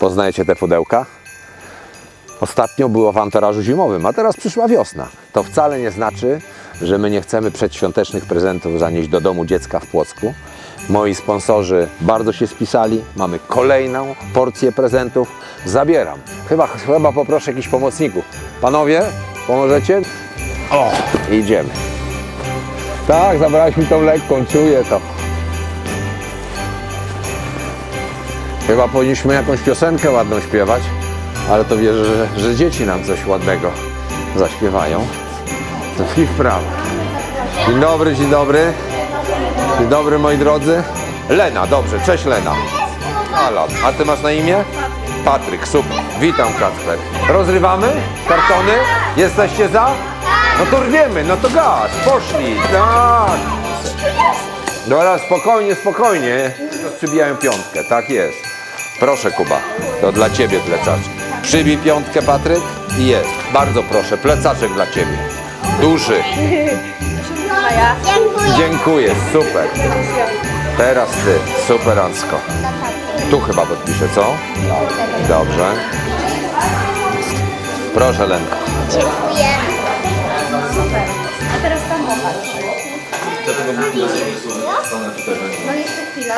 Poznajecie te pudełka? Ostatnio było w anturażu zimowym, a teraz przyszła wiosna. To wcale nie znaczy, że my nie chcemy przedświątecznych prezentów zanieść do domu dziecka w Płocku. Moi sponsorzy bardzo się spisali. Mamy kolejną porcję prezentów. Zabieram. Chyba, chyba poproszę jakichś pomocników. Panowie, pomożecie? O, idziemy. Tak, zabrałeś mi tą lekką, czuję to. Chyba powinniśmy jakąś piosenkę ładną śpiewać, ale to wierzę, że, że dzieci nam coś ładnego zaśpiewają. To i w prawo. Dzień dobry, dzień dobry. Dzień dobry moi drodzy. Lena, dobrze, cześć Lena. Alan, a ty masz na imię? Patryk, super. Witam Kacper. Rozrywamy kartony? Jesteście za? No to rwiemy, no to gaz, poszli, tak. Dobra, spokojnie, spokojnie. Przybijają piątkę, tak jest. Proszę Kuba, to dla Ciebie plecaczek. Przybij piątkę Patryk i jest. Bardzo proszę, plecaczek dla Ciebie. Duży. Dziękuję. Dziękuję, super. Teraz Ty, superancko. Tu chyba podpiszę, co? Dobrze. Proszę Lenko. Dziękuję. A teraz tam popatrz. No jeszcze chwila.